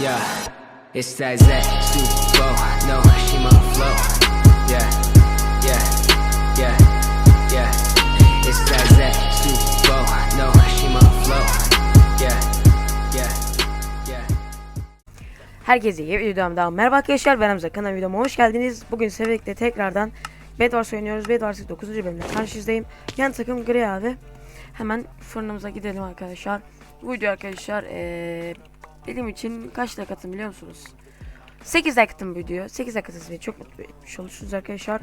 Yeah, it's that Zach Super No, she my flow. Yeah, yeah, yeah, yeah. It's that Zach Super No, she my flow. Yeah. Herkese yeni bir videodan daha merhaba arkadaşlar ben Hamza kanal videoma hoş geldiniz. Bugün Severik'te tekrardan Bedwars oynuyoruz. Bedwars'ın 9. bölümde karşınızdayım. Yan takım gri abi. Hemen fırınımıza gidelim arkadaşlar. Bu video arkadaşlar eee benim için kaç like biliyor musunuz? 8 like atın bu video. 8 like atın çok mutlu etmiş olursunuz arkadaşlar.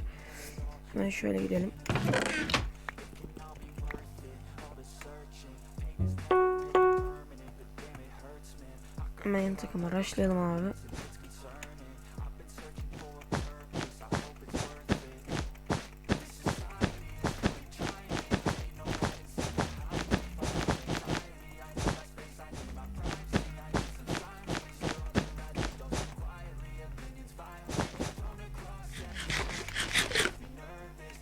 Hemen şöyle gidelim. Hemen yan takıma rushlayalım abi.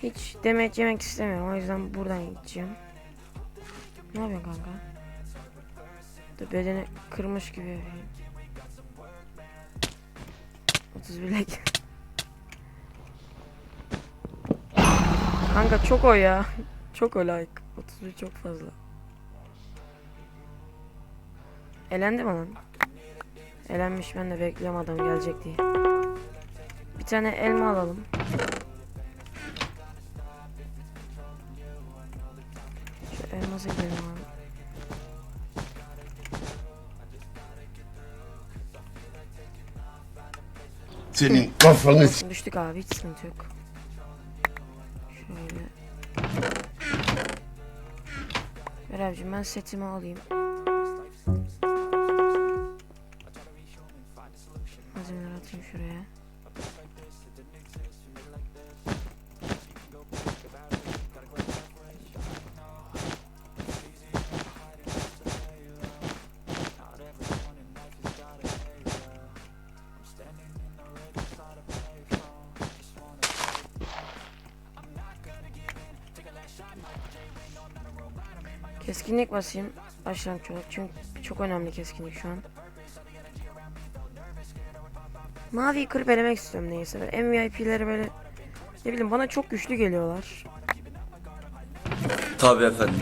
Hiç demet yemek istemiyorum o yüzden buradan gideceğim. Ne yapıyorsun kanka? Da bedeni kırmış gibi yapayım. 30 bilek. Kanka çok o ya. Çok o like. 31 çok fazla. Elendi mi lan? Elenmiş ben de bekliyorum adam gelecek diye. Bir tane elma alalım. Elmasa gidelim abi. Senin kafanı s- Düştük abi hiç sıkıntı yok. Şöyle. Ver abicim ben setimi alayım. Malzemeleri atayım şuraya. Keskinlik basayım. Başlangıç olarak çünkü çok önemli keskinlik şu an. Maviyi kırıp elemek istiyorum neyse. Böyle MVIP'leri böyle ne bileyim bana çok güçlü geliyorlar. Tabii efendim.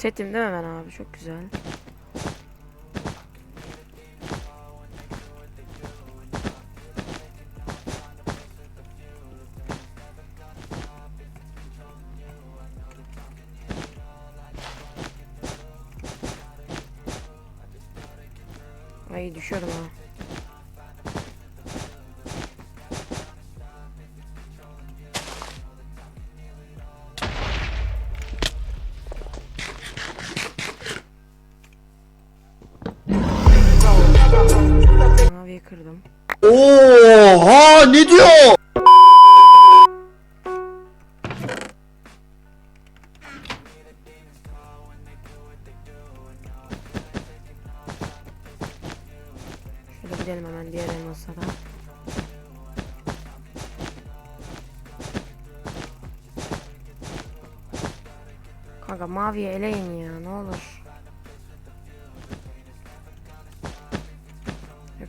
Setim değil mi ben abi çok güzel. Ay düşüyorum ha. Kırdım. Oha ne diyor? Şöyle gidelim hemen diğer elmaslara. Kanka maviye eleyin ya ne olur.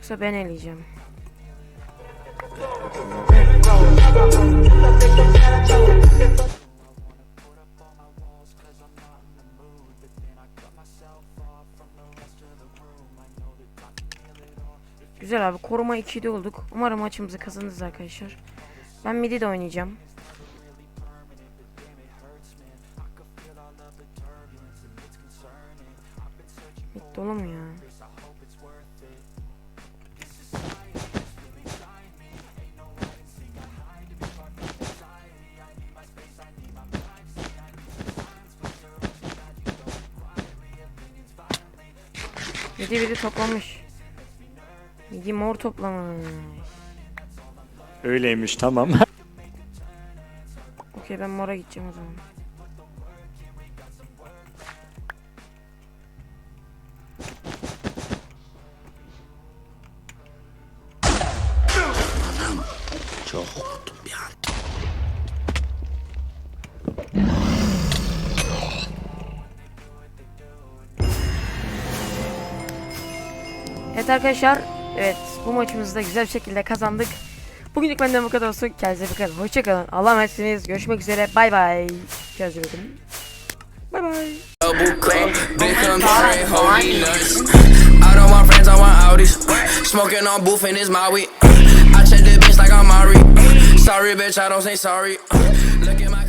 Yoksa ben eleyeceğim. Güzel abi koruma 2'de olduk. Umarım maçımızı kazanırız arkadaşlar. Ben midi de oynayacağım. Mid dolu mu ya? Midi biri toplamış. Midi mor toplamış. Öyleymiş tamam. Okey ben mora gideceğim o zaman. Arkadaşlar. Evet bu maçımızı da güzel bir şekilde kazandık. Bugünlük benden bu kadar olsun. Kendinize bakın. Hoşçakalın. Allah'a emanetsiniz. Görüşmek üzere. Bay bay. Kendinize bakın. Bay bay. Smoking on booth and it's my weed. I check the bitch like I'm Mari. Sorry, bitch, I don't say sorry. Look at my